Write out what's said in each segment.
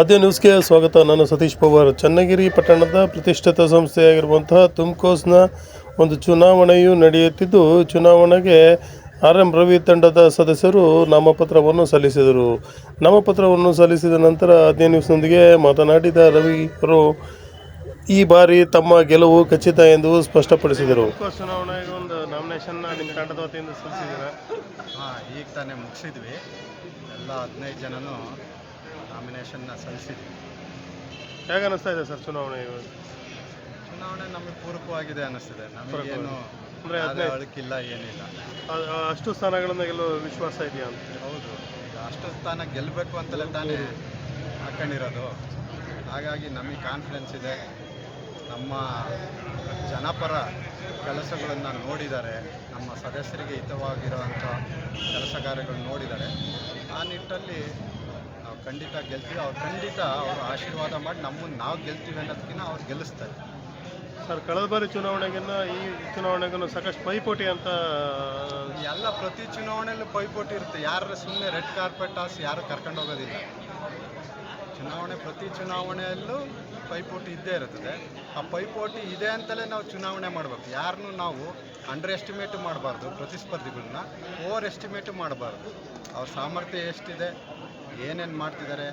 ಆದ್ಯ ನ್ಯೂಸ್ಗೆ ಸ್ವಾಗತ. ನಾನು ಸತೀಶ್ ಪವಾರ್. ಚನ್ನಗಿರಿ ಪಟ್ಟಣದ ಪ್ರತಿಷ್ಠಿತ ಸಂಸ್ಥೆಯಾಗಿರುವಂತಹ ತುಮ್ಕೋಸ್ನ ಒಂದು ಚುನಾವಣೆಯು ನಡೆಯುತ್ತಿದ್ದು ಚುನಾವಣೆಗೆ ಆರ್ ಎಂ ರವಿ ತಂಡದ ಸದಸ್ಯರು ನಾಮಪತ್ರವನ್ನು ಸಲ್ಲಿಸಿದರು. ನಾಮಪತ್ರವನ್ನು ಸಲ್ಲಿಸಿದ ನಂತರ ಆದ್ಯ ನ್ಯೂಸ್ನೊಂದಿಗೆ ಮಾತನಾಡಿದ ರವಿ ಅವರು ಈ ಬಾರಿ ತಮ್ಮ ಗೆಲುವು ಖಚಿತ ಎಂದು ಸ್ಪಷ್ಟಪಡಿಸಿದರು. ಚುನಾವಣೆಗೆ ಒಂದು ನಾಮಿನೇಷನ್ ನಿಮ್ಮ ತಂಡದ ವತಿಯಿಂದ ಸಲ್ಲಿಸಿದ್ದೀರಾ? ಹಾಂ ಈಗ ತಾನೇ ಮುಗಿಸಿದ್ವಿ. ಎಲ್ಲ ಹದಿನೈದು ಜನನು ನಾಮಿನೇಷನ್ನ ಸಲ್ಲಿಸಿದ್ವಿ. ಹೇಗೆ ಅನಿಸ್ತಾ ಇದೆ ಸರ್ ಚುನಾವಣೆ ಇವಾಗ? ಚುನಾವಣೆ ನಮಗೆ ಪೂರಕವಾಗಿದೆ ಅನ್ನಿಸ್ತಿದೆ ನಮಗೇನು ಅಂದರೆ ಹದಿನೈದು- ಏನಿಲ್ಲ. ಅಷ್ಟು ಸ್ಥಾನಗಳನ್ನ ಗೆಲ್ಲೋ ವಿಶ್ವಾಸ ಇದೆಯಾ ಅಂತ? ಹೌದು. ಈಗ ಅಷ್ಟು ಸ್ಥಾನ ಗೆಲ್ಲಬೇಕು ಅಂತಲೇ ತಾನೇ ಹಾಕೊಂಡಿರೋದು. ಹಾಗಾಗಿ ನಮಗೆ ಕಾನ್ಫಿಡೆನ್ಸ್ ಇದೆ. ನಮ್ಮ ಜನಪರ ಕೆಲಸಗಳನ್ನು ನೋಡಿದ್ದಾರೆ. ನಮ್ಮ ಸದಸ್ಯರಿಗೆ ಹಿತವಾಗಿರುವಂಥ ಕೆಲಸ ಕಾರ್ಯಗಳನ್ನ ನೋಡಿದ್ದಾರೆ. ಆ ನಿಟ್ಟಲ್ಲಿ ಖಂಡಿತ ಗೆಲ್ತೀವಿ. ಅವ್ರು ಖಂಡಿತ ಅವರು ಆಶೀರ್ವಾದ ಮಾಡಿ ನಮ್ಮನ್ನು ನಾವು ಗೆಲ್ತೀವಿ ಅನ್ನೋದಕ್ಕಿಂತ ಅವ್ರು ಗೆಲ್ಲಿಸ್ತಾರೆ. ಸರ್ ಕಳೆದ ಬಾರಿ ಚುನಾವಣೆಗಿನ್ನ ಈ ಚುನಾವಣೆಗೂ ಸಾಕಷ್ಟು ಪೈಪೋಟಿ ಅಂತ ಎಲ್ಲ ಪ್ರತಿ ಚುನಾವಣೆಯಲ್ಲೂ ಪೈಪೋಟಿ ಇರುತ್ತೆ. ಯಾರು ಸುಮ್ಮನೆ ರೆಡ್ ಕಾರ್ಪೆಟ್ ಹಾಸಿ ಯಾರು ಕರ್ಕೊಂಡು ಹೋಗೋದಿಲ್ಲ. ಚುನಾವಣೆ ಪ್ರತಿ ಚುನಾವಣೆಯಲ್ಲೂ ಪೈಪೋಟಿ ಇದ್ದೇ ಇರುತ್ತದೆ. ಆ ಪೈಪೋಟಿ ಇದೆ ಅಂತಲೇ ನಾವು ಚುನಾವಣೆ ಮಾಡಬೇಕು. ಯಾರನ್ನೂ ನಾವು ಅಂಡರ್ ಎಸ್ಟಿಮೇಟ್ ಮಾಡಬಾರ್ದು. ಪ್ರತಿಸ್ಪರ್ಧಿಗಳನ್ನ ಓವರ್ ಎಸ್ಟಿಮೇಟ್ ಮಾಡಬಾರ್ದು. ಅವ್ರ ಸಾಮರ್ಥ್ಯ ಎಷ್ಟಿದೆ? ಏನೇನು ಮಾಡ್ತಿದ್ದಾರೆ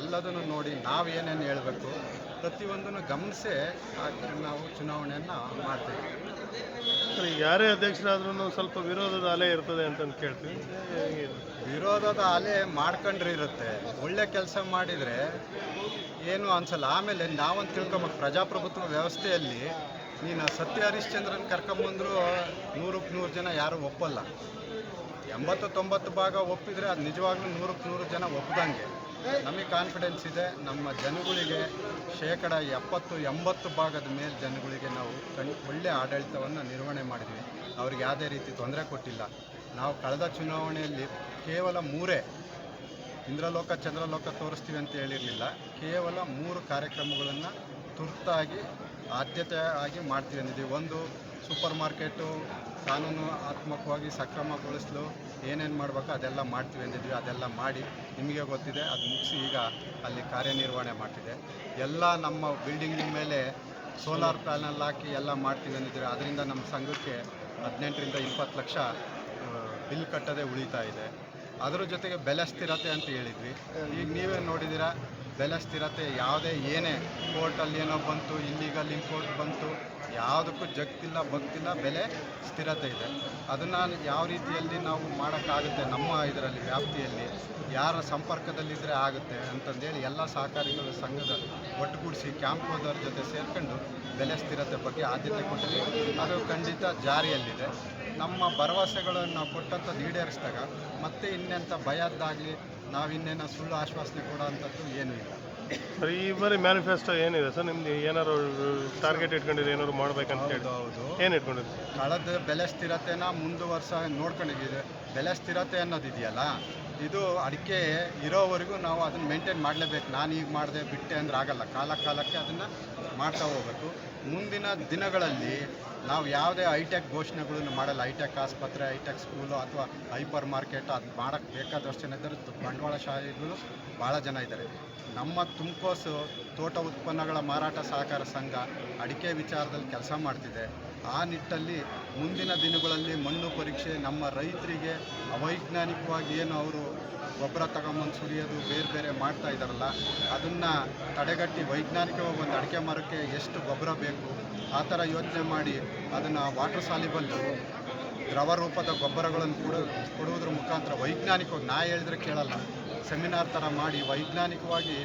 ಎಲ್ಲದನ್ನು ನೋಡಿ ನಾವು ಏನೇನು ಹೇಳಬೇಕು ಪ್ರತಿಯೊಂದನ್ನು ಗಮನಿಸೇ ನಾವು ಚುನಾವಣೆಯನ್ನು ಮಾಡ್ತೀವಿ. ಯಾರೇ ಅಧ್ಯಕ್ಷರಾದ್ರೂ ಸ್ವಲ್ಪ ವಿರೋಧದ ಅಲೆ ಇರ್ತದೆ ಅಂತಂದು ಕೇಳ್ತೀವಿ ವಿರೋಧದ ಅಲೆ ಮಾಡ್ಕೊಂಡ್ರೆ ಇರುತ್ತೆ. ಒಳ್ಳೆ ಕೆಲಸ ಮಾಡಿದರೆ ಏನು ಅನ್ಸಲ್ಲ. ಆಮೇಲೆ ನಾವಂತ ತಿಳ್ಕೊಬೇಕು. ಪ್ರಜಾಪ್ರಭುತ್ವ ವ್ಯವಸ್ಥೆಯಲ್ಲಿ ನೀನು ಸತ್ಯ ಹರಿಶ್ಚಂದ್ರನ್ ಕರ್ಕೊಂಬಂದ್ರು ನೂರಕ್ಕೆ ನೂರು ಜನ ಯಾರೂ ಒಪ್ಪಲ್ಲ. ಎಂಬತ್ತು ತೊಂಬತ್ತು ಭಾಗ ಒಪ್ಪಿದರೆ ಅದು ನಿಜವಾಗ್ಲೂ ನೂರಕ್ಕೆ ನೂರು ಜನ ಒಪ್ಪದಂಗೆ ನಮಗೆ ಕಾನ್ಫಿಡೆನ್ಸ್ ಇದೆ, ನಮ್ಮ ಜನಗಳಿಗೆ ಶೇಕಡ ಎಪ್ಪತ್ತು, ಎಂಬತ್ತು ಭಾಗದ ಮೇಲೆ ಜನಗಳಿಗೆ ನಾವು ಕಣ್ ಒಳ್ಳೆಯ ಆಡಳಿತವನ್ನು ನಿರ್ವಹಣೆ ಮಾಡಿದ್ವಿ. ಅವ್ರಿಗೆ ಯಾವುದೇ ರೀತಿ ತೊಂದರೆ ಕೊಟ್ಟಿಲ್ಲ. ನಾವು ಕಳೆದ ಚುನಾವಣೆಯಲ್ಲಿ ಕೇವಲ ಮೂರೇ ಇಂದ್ರಲೋಕ, ಚಂದ್ರಲೋಕ ತೋರಿಸ್ತೀವಿ ಅಂತ ಹೇಳಿರಲಿಲ್ಲ. ಕೇವಲ ಮೂರು ಕಾರ್ಯಕ್ರಮಗಳನ್ನು ತುರ್ತಾಗಿ ಆದ್ಯತೆ ಆಗಿ ಮಾಡ್ತೀವಿ ಅಂದಿದ್ದೀವಿ. ಒಂದು ಸೂಪರ್ ಮಾರ್ಕೆಟು ಕಾನೂನು ಆತ್ಮಕವಾಗಿ ಸಕ್ರಮಗೊಳಿಸಲು ಏನೇನು ಮಾಡಬೇಕು ಅದೆಲ್ಲ ಮಾಡ್ತೀವಿ ಅಂದಿದ್ವಿ, ಅದೆಲ್ಲ ಮಾಡಿ ನಿಮಗೆ ಗೊತ್ತಿದೆ, ಅದು ಮುಗಿಸಿ ಈಗ ಅಲ್ಲಿ ಕಾರ್ಯನಿರ್ವಹಣೆ ಮಾಡ್ತಿದೆ. ಎಲ್ಲ ನಮ್ಮ ಬಿಲ್ಡಿಂಗ್ ಮೇಲೆ ಸೋಲಾರ್ ಪ್ಯಾನಲ್ ಹಾಕಿ ಎಲ್ಲ ಮಾಡ್ತೀವಿ ಅಂದಿದ್ದೀವಿ. ಅದರಿಂದ ನಮ್ಮ ಸಂಘಕ್ಕೆ ಹದಿನೆಂಟರಿಂದ ಇಪ್ಪತ್ತು ಲಕ್ಷ ಬಿಲ್ ಕಟ್ಟದೆ ಉಳಿತಾ ಇದೆ. ಅದರ ಜೊತೆಗೆ ಬೆಲೆ ಸ್ಥಿರತೆ ಅಂತ ಹೇಳಿದ್ವಿ. ಈಗ ನೀವೇ ನೋಡಿದ್ದೀರಾ? ಬೆಲೆ ಸ್ಥಿರತೆ ಯಾವುದೇ ಏನೇ ಕೋರ್ಟಲ್ಲಿ ಏನೋ ಬಂತು ಇಲ್ಲಿಗಲ್ ಇಂಪೋರ್ಟ್ ಬಂತು, ಯಾವುದಕ್ಕೂ ಜಗ್ತಿಲ್ಲ ಬಗ್ತಿಲ್ಲ ಬೆಲೆ ಸ್ಥಿರತೆ ಇದೆ. ಅದನ್ನು ಯಾವ ರೀತಿಯಲ್ಲಿ ನಾವು ಮಾಡೋಕ್ಕಾಗುತ್ತೆ ನಮ್ಮ ಇದರಲ್ಲಿ, ವ್ಯಾಪ್ತಿಯಲ್ಲಿ, ಯಾರ ಸಂಪರ್ಕದಲ್ಲಿದ್ದರೆ ಆಗುತ್ತೆ ಅಂತಂದೇಳಿ ಎಲ್ಲ ಸಹಕಾರಿಗಳು ಸಂಘದ ಒಟ್ಟುಗೂಡಿಸಿ ಕ್ಯಾಂಪೋದವ್ರ ಜೊತೆ ಸೇರ್ಕೊಂಡು ಬೆಲೆ ಸ್ಥಿರತೆ ಬಗ್ಗೆ ಆದ್ಯತೆ ಕೊಟ್ಟಿದೆ ಅದು ಖಂಡಿತ ಜಾರಿಯಲ್ಲಿದೆ. ನಮ್ಮ ಭರವಸೆಗಳನ್ನು ನಾವು ಕೊಟ್ಟಂಥದ್ದು ಈಡೇರಿಸಿದಾಗ ಮತ್ತೆ ಇನ್ನೆಂಥ ಭಯದ್ದಾಗಲಿ ನಾವು ಇನ್ನೇನೋ ಸುಳ್ಳು ಆಶ್ವಾಸನೆ ಕೊಡೋ ಅಂಥದ್ದು ಏನೂ ಇಲ್ಲ. ಸರ್ ಈ ಬಾರಿ ಮ್ಯಾನಿಫೆಸ್ಟೋ ಏನಿದೆ ಸರ್? ನಿಮ್ದು ಏನಾರು ಟಾರ್ಗೆಟ್ ಇಟ್ಕೊಂಡಿದ್ರೆ ಏನಾದ್ರು ಮಾಡ್ಬೇಕಂತ ಹೇಳಿ. ಹೌದು ಏನು ಇಟ್ಕೊಂಡಿರಿ ಕಳೆದ ಬೆಲೆ ಸ್ಥಿರತೆನ ಮುಂದುವರ್ಸ ನೋಡ್ಕೊಂಡಿದ್ದೀವಿ ಬೆಲೆ ಸ್ಥಿರತೆ ಅನ್ನೋದಿದೆಯಲ್ಲ ಇದು ಅಡಿಕೆ ಇರೋವರೆಗೂ ನಾವು ಅದನ್ನು ಮೇಂಟೈನ್ ಮಾಡಲೇಬೇಕು. ನಾನು ಈಗ ಮಾಡಿದೆ ಬಿಟ್ಟೆ ಅಂದ್ರೆ ಆಗಲ್ಲ. ಕಾಲ ಕಾಲಕ್ಕೆ ಅದನ್ನು ಮಾಡ್ತಾ ಹೋಗ್ಬೇಕು. ಮುಂದಿನ ದಿನಗಳಲ್ಲಿ ನಾವು ಯಾವುದೇ ಹೈಟೆಕ್ ಘೋಷಣೆಗಳನ್ನು ಮಾಡಲ್ಲ. ಹೈಟೆಕ್ ಆಸ್ಪತ್ರೆ ಹೈಟೆಕ್ ಸ್ಕೂಲು ಅಥವಾ ಹೈಪರ್ ಮಾರ್ಕೆಟ್ ಅದು ಮಾಡೋಕ್ಕೆ ಬೇಕಾದಷ್ಟು ಜನ ಇದ್ದಾರೆ. ಬಂಡವಾಳಶಾಹಿಗಳು ಭಾಳ ಜನ ಇದ್ದಾರೆ. ನಮ್ಮ ತುಮಕೋಸು ತೋಟ ಉತ್ಪನ್ನಗಳ ಮಾರಾಟ ಸಹಕಾರ ಸಂಘ ಅಡಿಕೆ ವಿಚಾರದಲ್ಲಿ ಕೆಲಸ ಮಾಡ್ತಿದೆ. ಆ ನಿಟ್ಟಲ್ಲಿ ಮುಂದಿನ ದಿನಗಳಲ್ಲಿ ಮಣ್ಣು ಪರೀಕ್ಷೆ ನಮ್ಮ ರೈತರಿಗೆ ಅವೈಜ್ಞಾನಿಕವಾಗಿ ಏನು ಅವರು ಗೊಬ್ಬರ ತಗೊಂಬಂದು ಸುರಿಯೋದು ಬೇರೆ ಬೇರೆ ಮಾಡ್ತಾ ಇದ್ದಾರಲ್ಲ, ಅದನ್ನು ತಡೆಗಟ್ಟಿ ವೈಜ್ಞಾನಿಕವಾಗಿ ಒಂದು ಅಡಿಕೆ ಮರಕ್ಕೆ ಎಷ್ಟು ಗೊಬ್ಬರ ಬೇಕು, ಆ ಥರ ಯೋಚನೆ ಮಾಡಿ ಅದನ್ನು ವಾಟರ್ ಸಾಲಿಬಲ್ ದ್ರವ ರೂಪದ ಗೊಬ್ಬರಗಳನ್ನು ಕೊಡು, ಕೊಡುವುದ್ರ ಮುಖಾಂತರ ವೈಜ್ಞಾನಿಕವಾಗಿ, ನಾ ಹೇಳಿದ್ರೆ ಕೇಳಲ್ಲ ಸೆಮಿನಾರ್ ಥರ ಮಾಡಿ ವೈಜ್ಞಾನಿಕವಾಗಿ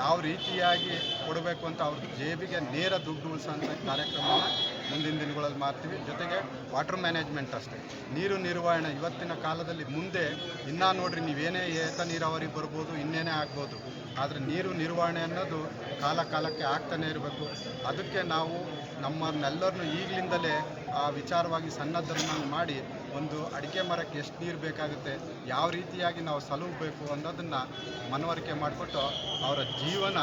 ಯಾವ ರೀತಿಯಾಗಿ ಕೊಡಬೇಕು ಅಂತ ಅವ್ರ ಜೇಬಿಗೆ ನೇರ ದುಡ್ಡು ಉಳಿಸೋಂಥ ಕಾರ್ಯಕ್ರಮನ ಮುಂದಿನ ದಿನಗಳಲ್ಲಿ ಮಾಡ್ತೀವಿ ಜೊತೆಗೆ ವಾಟರ್ ಮ್ಯಾನೇಜ್ಮೆಂಟ್ ಅಷ್ಟೇ. ನೀರು ನಿರ್ವಹಣೆ ಇವತ್ತಿನ ಕಾಲದಲ್ಲಿ ಮುಂದೆ ಇನ್ನೂ ನೋಡ್ರಿ ನೀವೇನೇ ಏತ ನೀರಾವರಿ ಬರ್ಬೋದು, ಇನ್ನೇನೇ ಆಗ್ಬೋದು. ಆದರೆ ನೀರು ನಿರ್ವಹಣೆ ಅನ್ನೋದು ಕಾಲ ಕಾಲಕ್ಕೆ ಆಗ್ತಾನೆ ಇರಬೇಕು. ಅದಕ್ಕೆ ನಾವು ನಮ್ಮನ್ನೆಲ್ಲರನ್ನು ಈಗಲಿಂದಲೇ ಆ ವಿಚಾರವಾಗಿ ಸನ್ನದ್ಧರನ್ನ ಮಾಡಿ ಒಂದು ಅಡಿಕೆ ಮರಕ್ಕೆ ಎಷ್ಟು ನೀರು ಬೇಕಾಗುತ್ತೆ, ಯಾವ ರೀತಿಯಾಗಿ ನಾವು ಸಲುಹಬೇಕು ಅನ್ನೋದನ್ನು ಮನವರಿಕೆ ಮಾಡಿಕೊಟ್ಟು ಅವರ ಜೀವನ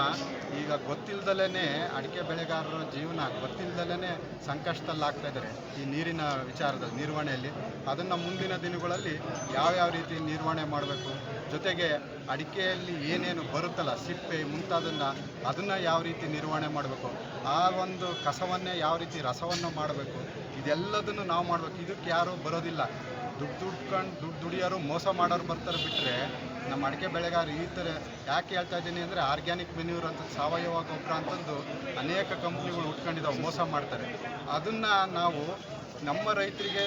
ಈಗ ಗೊತ್ತಿಲ್ದಲೇ ಅಡಿಕೆ ಬೆಳೆಗಾರರ ಜೀವನ ಗೊತ್ತಿಲ್ದಲೇ ಸಂಕಷ್ಟದಲ್ಲಿ ಆಗ್ತಾ ಇದ್ದಾರೆ. ಈ ನೀರಿನ ವಿಚಾರದಲ್ಲಿ ನಿರ್ವಹಣೆಯಲ್ಲಿ, ಅದನ್ನು ಮುಂದಿನ ದಿನಗಳಲ್ಲಿ ಯಾವ್ಯಾವ ರೀತಿ ನಿರ್ವಹಣೆ ಮಾಡಬೇಕು, ಜೊತೆಗೆ ಅಡಿಕೆಯಲ್ಲಿ ಏನೇನು ಬರುತ್ತಲ್ಲ, ಸಿಪ್ಪೆ ಮುಂತಾದನ್ನು ಅದನ್ನು ಯಾವ ರೀತಿ ನಿರ್ವಹಣೆ ಮಾಡಬೇಕು, ಆ ಒಂದು ಕಸವನ್ನೇ ಯಾವ ರೀತಿ ರಸವನ್ನು ಮಾಡಬೇಕು, ಇದೆಲ್ಲದನ್ನು ನಾವು ಮಾಡಬೇಕು. ಇದಕ್ಕೆ ಯಾರೂ ಬರೋದಿಲ್ಲ. ದುಡ್ಡು ದುಡ್ಕೊಂಡು ದುಡ್ಡು ದುಡಿಯೋರು ಮೋಸ ಮಾಡೋರು ಬರ್ತಾರೆ ಬಿಟ್ಟರೆ ನಮ್ಮ ಅಡಿಕೆ ಬೆಳೆಗಾರ ಈ ಥರ ಯಾಕೆ ಹೇಳ್ತಾ ಇದ್ದೀನಿ ಅಂದರೆ ಆರ್ಗ್ಯಾನಿಕ್ ಮೆನ್ಯೂರ್ ಅಂತ ಸಾವಯವ ಗೊಬ್ಬರ ಅಂತಂದು ಅನೇಕ ಕಂಪ್ನಿಗಳು ಉಟ್ಕೊಂಡಿದ್ದಾವೆ ಮೋಸ ಮಾಡ್ತಾರೆ. ಅದನ್ನು ನಾವು ನಮ್ಮ ರೈತರಿಗೆ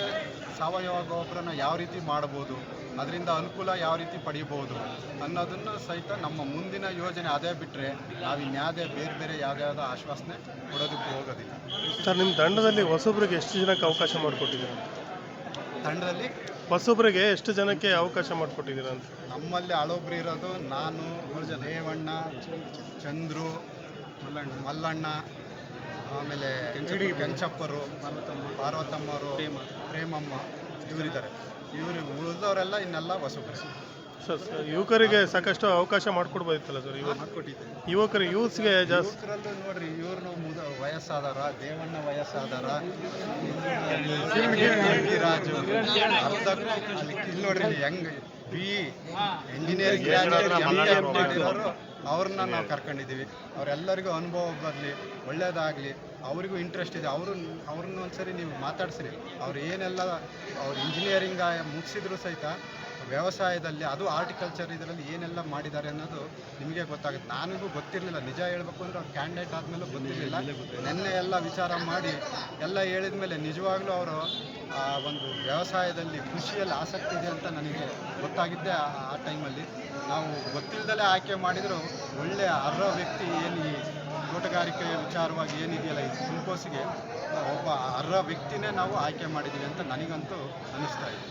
ಸಾವಯವ ಗೊಬ್ಬರನ ಯಾವ ರೀತಿ ಮಾಡ್ಬೋದು, ಅದರಿಂದ ಅನುಕೂಲ ಯಾವ ರೀತಿ ಪಡಿಬೋದು ಅನ್ನೋದನ್ನು ಸಹಿತ ನಮ್ಮ ಮುಂದಿನ ಯೋಜನೆ ಅದೇ ಬಿಟ್ಟರೆ ನಾವು ಇನ್ಯಾವುದೇ ಬೇರೆ ಬೇರೆ ಯಾವುದ್ಯಾವುದೋ ಆಶ್ವಾಸನೆ ಕೊಡೋದಕ್ಕೆ ಹೋಗೋದಿಲ್ಲ. ಸರ್ ನಿಮ್ಮ ತಂಡದಲ್ಲಿ ಹೊಸಬ್ರಿಗೆ ಎಷ್ಟು ಜನಕ್ಕೆ ಅವಕಾಶ ಮಾಡಿಕೊಟ್ಟಿದ್ದೀರಾ? ತಂಡದಲ್ಲಿ? ಹೊಸೊಬ್ಬರಿಗೆ ಎಷ್ಟು ಜನಕ್ಕೆ ಅವಕಾಶ ಮಾಡಿಕೊಟ್ಟಿದ್ದೀರಾ ಅಂತ? ನಮ್ಮಲ್ಲಿ ಹಳೊಬ್ರು ಇರೋದು ನಾನು ರೇವಣ್ಣ ಚಂದ್ರು ಮಲ್ಲಣ್ಣ ಮಲ್ಲಣ್ಣ ಆಮೇಲೆ ಕೆಂಚಪ್ಪರು ಪಾರ್ವತಮ್ಮರು ಪ್ರೇಮಮ್ಮ ಇವರಿದ್ದಾರೆ. ಇವರು ಉಳಿದವರೆಲ್ಲ ಇನ್ನೆಲ್ಲ ಹೊಸಬ್ರು. ಸರ್ ಸರ್, ಯುವಕರಿಗೆ ಸಾಕಷ್ಟು ಅವಕಾಶ ಮಾಡಿಕೊಡ್ಬೋದಿತ್ತಲ್ಲ ಸರ್ ಕೊಟ್ಟಿದ್ದೇನೆ ಯುವಕರು ಯೂತ್ಸ್ಗೆ ಜಾಸ್ತಿ ಯುವಕರಲ್ಲೂ ನೋಡ್ರಿ ಇವ್ರನ್ನ ಮುದ ವಯಸ್ಸಾದವರ ದೇವಣ್ಣ ವಯಸ್ಸಾದವರ ರಾಜು ಇಲ್ಲಿ ನೋಡ್ರಿ ಹೆಂಗ್ ಬಿ ಇಂಜಿನಿಯರಿಂಗ್ ಮಾಡಿರೋರು ಅವ್ರನ್ನ ನಾವು ಕರ್ಕೊಂಡಿದ್ದೀವಿ. ಅವರೆಲ್ಲರಿಗೂ ಅನುಭವ ಬರಲಿ ಒಳ್ಳೇದಾಗಲಿ ಅವರಿಗೂ ಇಂಟ್ರೆಸ್ಟ್ ಇದೆ. ಅವರು ಅವ್ರನ್ನ ಒಂದ್ಸರಿ ನೀವು ಮಾತಾಡ್ಸಿರಿ. ಅವ್ರು ಏನೆಲ್ಲ ಅವ್ರು ಇಂಜಿನಿಯರಿಂಗ್ ಮುಗಿಸಿದ್ರು ಸಹಿತ ವ್ಯವಸಾಯದಲ್ಲಿ ಅದು ಆರ್ಟಿಕಲ್ಚರ್ ಇದರಲ್ಲಿ ಏನೆಲ್ಲ ಮಾಡಿದ್ದಾರೆ ಅನ್ನೋದು ನಿಮಗೆ ಗೊತ್ತಾಗುತ್ತೆ. ನನಗೂ ಗೊತ್ತಿರಲಿಲ್ಲ. ನಿಜ ಹೇಳ್ಬೇಕು ಅಂದ್ರೆ ಅವ್ರು ಕ್ಯಾಂಡಿಡೇಟ್ ಆದಮೇಲೆ ಗೊತ್ತಿರಲಿಲ್ಲ. ನಿನ್ನೆ ಎಲ್ಲ ವಿಚಾರ ಮಾಡಿ ಎಲ್ಲ ಹೇಳಿದ ಮೇಲೆ ನಿಜವಾಗ್ಲೂ ಅವರು ಆ ಒಂದು ವ್ಯವಸಾಯದಲ್ಲಿ ಕೃಷಿಯಲ್ಲಿ ಆಸಕ್ತಿ ಇದೆ ಅಂತ ನನಗೆ ಗೊತ್ತಾಗಿದ್ದೆ ಆ- ಆ ಟೈಮಲ್ಲಿ ನಾವು ಗೊತ್ತಿಲ್ಲದಲ್ಲೇ ಆಯ್ಕೆ ಮಾಡಿದರೂ ಒಳ್ಳೆಯ ಅರ್ಹ ವ್ಯಕ್ತಿ ಏನು ಈ ತೋಟಗಾರಿಕೆ ವಿಚಾರವಾಗಿ ಏನಿದೆಯಲ್ಲ ಈ ಗ್ಲುಕೋಸ್ಗೆ ಒಬ್ಬ ಅರ್ಹ ವ್ಯಕ್ತಿನೇ ನಾವು ಆಯ್ಕೆ ಮಾಡಿದ್ದೀವಿ ಅಂತ ನನಗಂತೂ ಅನ್ನಿಸ್ತಾ ಇದೆ.